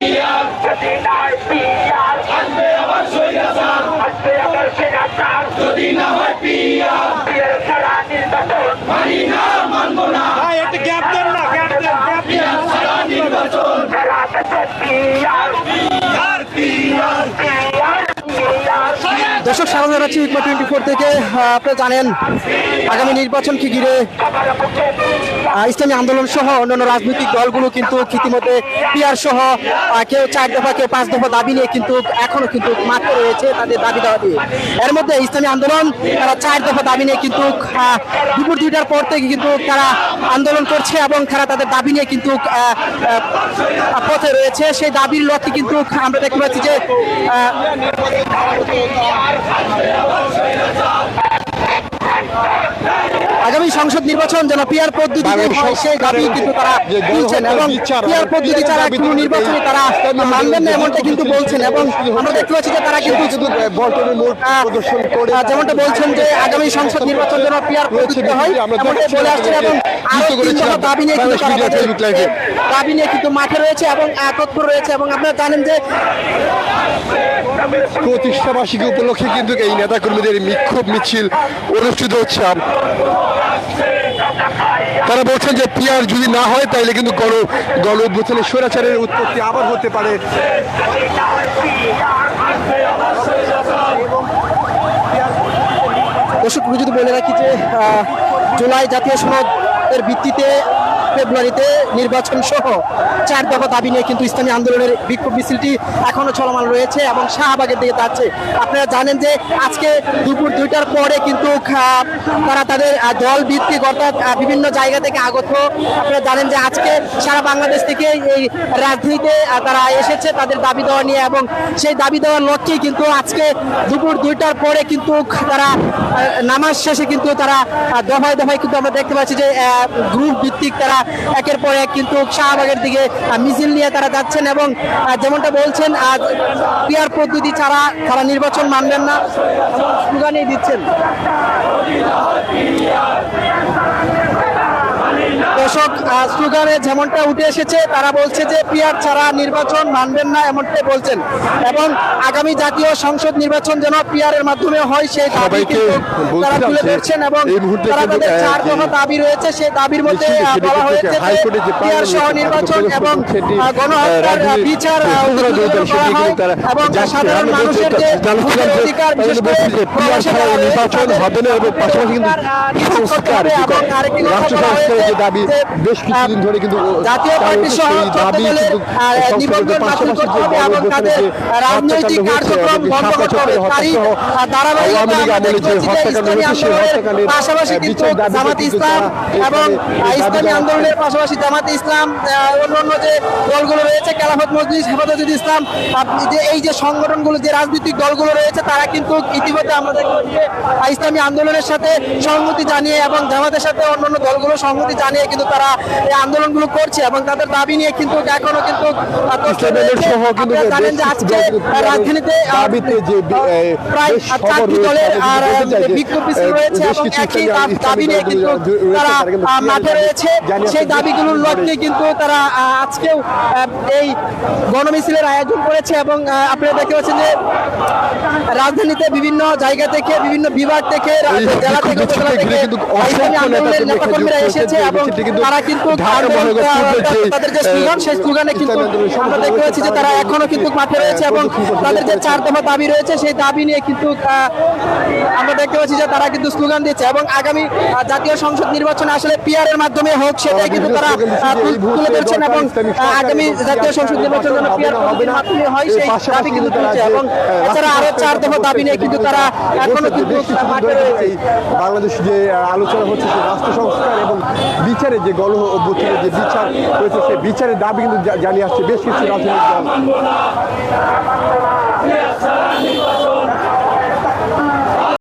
যদি না হয় আসবে আবার স্বৈরাচার আসবে আবার সেনাচার যদি না হয় পিয়ার পিয়ার ছাড়া নির্বাচন মানি না মানবো না একটা গ্যাপ দেন না গ্যাপ দেন গ্যাপ পিয়ার ছাড়া নির্বাচন ছাড়া দেশে পিয়ার পিয়ার পিয়ার পিয়ার পিয়ার দর্শক, স্বাগত জানাচ্ছি উইকমা টোয়েন্টি ফোর থেকে আপনারা জানেন, আগামী নির্বাচনকে ঘিরে ইসলামী আন্দোলন সহ অন্যান্য রাজনৈতিক দলগুলো কিন্তু ইতিমধ্যে পিয়ার সহ কেউ চার দফা, কেউ পাঁচ দফা দাবি নিয়ে কিন্তু এখনও কিন্তু মাঠে রয়েছে তাদের দাবি দাওয়া দিয়ে। এর মধ্যে ইসলামী আন্দোলন, তারা চার দফা দাবি নিয়ে কিন্তু দুপুর দুইটার পর থেকে কিন্তু তারা আন্দোলন করছে এবং তারা তাদের দাবি নিয়ে কিন্তু পথে রয়েছে। সেই দাবির লক্ষ্যে কিন্তু আমরা দেখতে পাচ্ছি যে আগামী সংসদ নির্বাচন যেন পিয়ার পদ্ধতিতে হয় সেই দাবি কিন্তু তারা তুলছেন এবং পিয়ার পদ্ধতি ছাড়া কোনো নির্বাচনে তারা মানবেন না এমনটা কিন্তু বলছেন এবং আমরা দেখতে পাচ্ছি যে তারা কিন্তু যেমনটা বলছেন যে আগামী সংসদ নির্বাচন যেন পিয়ার পদ্ধতিতে হয় এমনটাই বলে আসছেন এবং দাবি নিয়ে কিন্তু দাবি নিয়ে কিন্তু মাঠে রয়েছে এবং তৎপর রয়েছে এবং আপনারা জানেন যে প্রতিষ্ঠা বার্ষিকী উপলক্ষে কিন্তু এই নেতাকর্মীদের বিক্ষোভ মিছিল অনুষ্ঠিত হচ্ছে। তারা বলছেন যে পিয়ার যদি না হয় তাহলে কিন্তু গণ গণ উদ্বোধনের স্বৈরাচারের উৎপত্তি আবার হতে পারে। আমি যদি বলে রাখি যে জুলাই জাতীয় সনদ এর ভিত্তিতে ফেব্রুয়ারিতে নির্বাচন সহ চার দফা দাবি নিয়ে কিন্তু ইসলামী আন্দোলনের বিক্ষোভ মিছিলটি এখনও চলমান রয়েছে এবং শাহবাগের দিকে যাচ্ছে। আপনারা জানেন যে আজকে দুপুর দুইটার পরে কিন্তু তারা তাদের দল ভিত্তিক অর্থাৎ বিভিন্ন জায়গা থেকে আগত। আপনারা জানেন যে আজকে সারা বাংলাদেশ থেকে এই রাজনীতিতে তারা এসেছে তাদের দাবি দেওয়া নিয়ে এবং সেই দাবি দেওয়ার লক্ষ্যেই কিন্তু আজকে দুপুর দুইটার পরে কিন্তু তারা নামাজ শেষে কিন্তু তারা দফায় দফায় কিন্তু আমরা দেখতে পাচ্ছি যে গ্রুপ ভিত্তিক তারা একের পর এক কিন্তু শাহবাগের দিকে মিছিল নিয়ে তারা যাচ্ছেন এবং যেমনটা বলছেন, আজ পিয়ার পদ্ধতি ছাড়া তারা নির্বাচন মানবেন না। স্লোগানই দিচ্ছেন। দর্শক স্লোগানে যেমনটা উঠে এসেছে তারা বলছে যে পিয়ার ছাড়া নির্বাচন মানবেন না এমনটাই বলছেন। এবং আগামী জাতীয় সংসদ নির্বাচন যেন পিয়ারের মাধ্যমে হয় সেই দাবি তারা তুলে ধরছেন এবং তারা তাদের চার দফা দাবি রয়েছে সেই দাবির মধ্যে বলা হয়েছে যে পিয়ার সহ নির্বাচন এবং গণহত্যার বিচার এবং সাধারণ মানুষের যে অধিকার বিশেষ করে নির্বাচন হবে না এবং পাশাপাশি কিন্তু সংস্কার রাষ্ট্র সংস্কারের যে দাবি বেশ কিছুদিন ধরে কিন্তু জাতীয় পার্টি সহ নিবন্ধন বাতিল করতে হবে এবং তাদের রাজনৈতিক কার্যক্রম বন্ধ করতে হবে। তারই ইসলামী হয়েছে, সেই আন্দোলনের হত্যাকাণ্ডের, পাশাপাশি কিন্তু জামাত ইসলাম এবং এই ইসলামী আন্দোলনের পাশাপাশি জামাত ইসলাম অন্যান্য যে দলগুলো রয়েছে খেলাফত মজলিস হেফাজত ইসলাম যে এই যে সংগঠনগুলো যে রাজনৈতিক দলগুলো রয়েছে তারা কিন্তু ইতিমধ্যে আহ, ইসলামী আন্দোলনের সাথে সংহতি জানিয়ে এবং জামাতের সাথে অন্যান্য দলগুলো সংহতি জানিয়ে কিন্তু তারা এই আন্দোলনগুলো করছে এবং তাদের দাবি নিয়ে কিন্তু এখনও কিন্তু কিন্তু জানেন যে আজকে কিন্তু রাজধানীতে আহ, দাবিতে যে বি- এ, প্রায় চারটি দলের আমি আর বলতে চাই যে, বিক্ষোভ মিছিল রয়েছে এবং একই দাবি নিয়ে কিন্তু তারা তারা কিন্তু আহ, মাঠে রয়েছে। সেই দাবিগুলোর লক্ষ্যে কিন্তু তারা আজকেও এই গণমিছিলের আয়োজন করেছে এবং আপনারা দেখতে পাচ্ছেন যে রাজধানীতে বিভিন্ন জায়গা থেকে বিভিন্ন বিভাগ থেকে জেলা থেকে কিন্তু এসেছে এবং কিন্তু তারা কিন্তু ঢাকা আন্দোলন- মহানগর পূর্বের যে, তাদের যে স্লোগান সেই স্লোগানে কিন্তু আমরা দেখতে পাচ্ছি যে তারা এখনও কিন্তু মাঠে রয়েছে এবং তাদের যে। চার দফা দাবি রয়েছে সেই দাবি নিয়ে কিন্তু আমরা দেখতে পাচ্ছি যে তারা কিন্তু স্লোগান দিচ্ছে এবং আগামী জাতীয় সংসদ নির্বাচন আসলে পিআর এর মাধ্যমে হোক সেটাই কিন্তু তারা তুলে ধরছেন এবং আগামী জাতীয় সংসদ নির্বাচন যেন পিআর পদ্ধতির মাধ্যমে হয় সেই দাবি কিন্তু তুলছে এবং এছাড়া আরও চার দফা দাবি নিয়ে কিন্তু তারা এখনও কিন্তু বাংলাদেশ যে আলোচনা হচ্ছে রাষ্ট্র সংস্কার এবং বিচারে যে গণ অভ্যুত্থানের যে বিচার হয়েছে সেই বিচারের দাবি কিন্তু জানিয়ে আসছে বেশ কিছু রাজনৈতিক দল।